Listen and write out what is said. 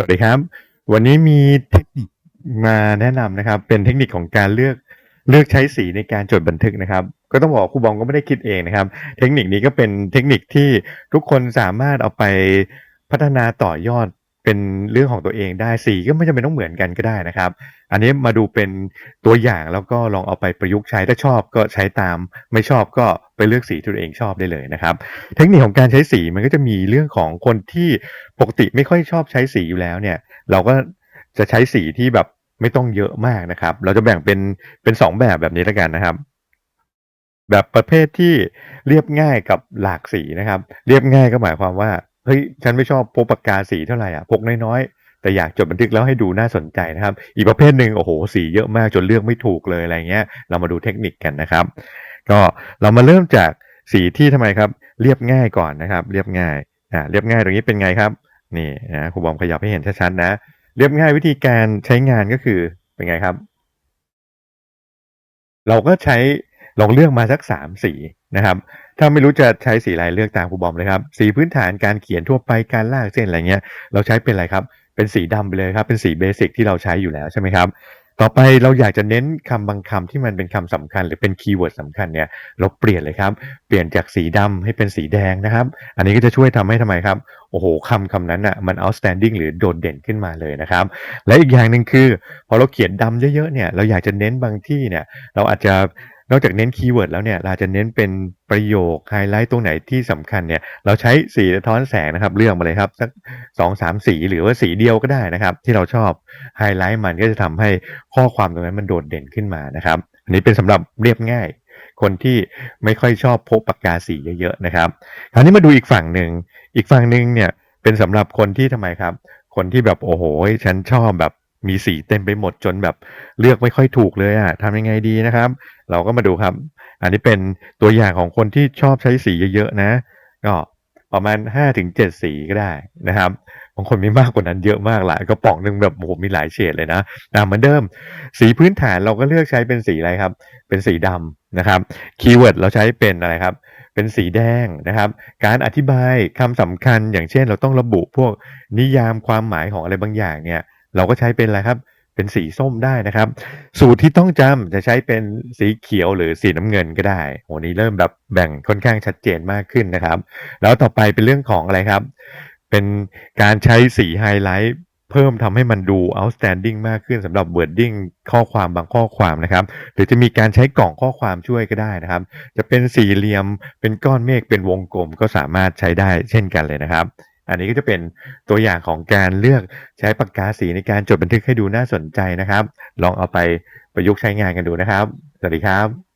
สวัสดีครับ วันนี้มีเทคนิคมาแนะนำนะครับ เป็นเทคนิคของการเลือกเลือกใช้สีในการจดบันทึกนะครับ ก็ต้องบอกครูบอมก็ไม่ได้คิดเองนะครับ เทคนิคนี้ก็เป็นเทคนิคที่ทุกคนสามารถเอาไปพัฒนาต่อยอด เป็นเรื่องของตัวเองได้สีก็ไม่จำเป็นต้องเหมือนกันก็ได้นะครับ อันนี้มาดูเป็นตัวอย่างแล้วก็ลองเอาไปประยุกต์ใช้ถ้าชอบก็ใช้ตาม ไม่ชอบก็ไปเลือกสีที่ตัวเองชอบได้เลยนะครับ เทคนิคของการใช้สีมันก็จะมีเรื่องของคนที่ปกติไม่ค่อยชอบใช้สีอยู่แล้วเนี่ย เราก็จะใช้สีที่แบบไม่ต้องเยอะมากนะครับ เราจะแบ่งเป็นเป็นสองแบบแบบนี้แล้วกันนะครับ แบบประเภทที่เรียบง่ายกับหลากสีนะครับ เรียบง่ายก็หมายความว่า เฮ้ยฉันไม่ชอบพกปากกาสีเท่าไหร่อะพกน้อยๆ แต่อยากจดบันทึกแล้วให้ดูน่าสนใจนะครับ อีกประเภทหนึ่งโอ้โหสีเยอะมากจนเลือกไม่ถูกเลยอะไรเงี้ย เรามาดูเทคนิคกันนะครับ ก็เรามาเริ่มจากสีที่ทำไมครับ เรียบง่ายก่อนนะครับ เรียบง่ายอ่าเรียบง่ายตรงนี้เป็นไงครับ นี่นะครูบอมขยับให้เห็นชัดๆนะ เรียบง่ายวิธีการใช้งานก็คือเป็นไงครับ เราก็ใช้ลองเลือกมาสักสามสีนะครับ ถ้าไม่รู้จะใช้สีอะไรเลือกตามครูบอมเลยครับ สีพื้นฐานการเขียนทั่วไปการลากเส้นอะไรเงี้ย เราใช้เป็นอะไรครับ เป็นสีดำไปเลยครับ เป็นสีเบสิกที่เราใช้อยู่แล้วใช่ไหมครับต่อไปเราอยากจะเน้นคำบางคำที่มันเป็นคำสำคัญ หรือเป็นคีย์เวิร์ดสำคัญเนี่ยเราเปลี่ยนเลยครับ เปลี่ยนจากสีดำให้เป็นสีแดงนะครับ อันนี้ก็จะช่วยทำให้ทำไมครับโอ้โหคำคำนั้นอะมัน outstanding หรือโดดเด่นขึ้นมาเลยนะครับ และอีกอย่างหนึ่งคือ พอเราเขียนดำเยอะๆเนี่ยเราอยากจะเน้นบางที่เนี่ยเราอาจจะ นอกจากเน้นคีย์เวิร์ดแล้วเนี่ยเราจะเน้นเป็นประโยคไฮไลท์ตรงไหนที่สำคัญเนี่ยเราใช้สีสะท้อนแสงนะครับเลือกมาเลยครับสักสองสามสีหรือว่าสีเดียวก็ได้นะครับ ที่เราชอบไฮไลท์มันก็จะทำให้ข้อความตรงนั้นมันโดดเด่นขึ้นมานะครับอันนี้เป็นสำหรับเรียบง่าย คนที่ไม่ค่อยชอบพกปากกาสีเยอะๆนะครับคราวนี้มาดูอีกฝั่งหนึ่งอีกฝั่งหนึ่งเนี่ยเป็นสำหรับคนที่ทำไมครับ คนที่แบบโอ้โหฉันชอบแบบ มีสีเต็มไปหมดจนแบบเลือกไม่ค่อยถูกเลยอะทำยังไงดีนะครับ เราก็มาดูครับ อันนี้เป็นตัวอย่างของคนที่ชอบใช้สีเยอะๆนะ ก็ประมาณห้าถึงเจ็ดสีก็ได้นะครับบางคนมีมากกว่านั้นเยอะมากหลายกระป๋องหนึ่งแบบโอ้โหมีหลายเฉดเลยนะอ่าเหมือนเดิม สีพื้นฐานเราก็เลือกใช้เป็นสีอะไรครับ เป็นสีดำนะครับคีย์เวิร์ดเราใช้เป็นอะไรครับ เป็นสีแดงนะครับ การอธิบายคำสำคัญอย่างเช่นเราต้องระบุพวกนิยามความหมายของอะไรบางอย่างเนี่ย เราก็ใช้เป็นอะไรครับ เป็นสีส้มได้นะครับ สูตรที่ต้องจำจะใช้เป็นสีเขียวหรือสีน้ำเงินก็ได้โหนี้เริ่มแบบแบ่งค่อนข้างชัดเจนมากขึ้นนะครับ แล้วต่อไปเป็นเรื่องของอะไรครับ เป็นการใช้สีไฮไลท์เพิ่มทำให้มันดู outstanding มากขึ้นสำหรับ wording ข้อความบางข้อความนะครับ หรือจะมีการใช้กล่องข้อความช่วยก็ได้นะครับ จะเป็นสี่เหลี่ยมเป็นก้อนเมฆเป็นวงกลมก็สามารถใช้ได้เช่นกันเลยนะครับ อันนี้ก็จะเป็นตัวอย่างของการเลือกใช้ปากกาสีในการจดบันทึกให้ดูน่าสนใจนะครับ ลองเอาไปประยุกต์ใช้งานกันดูนะครับ สวัสดีครับ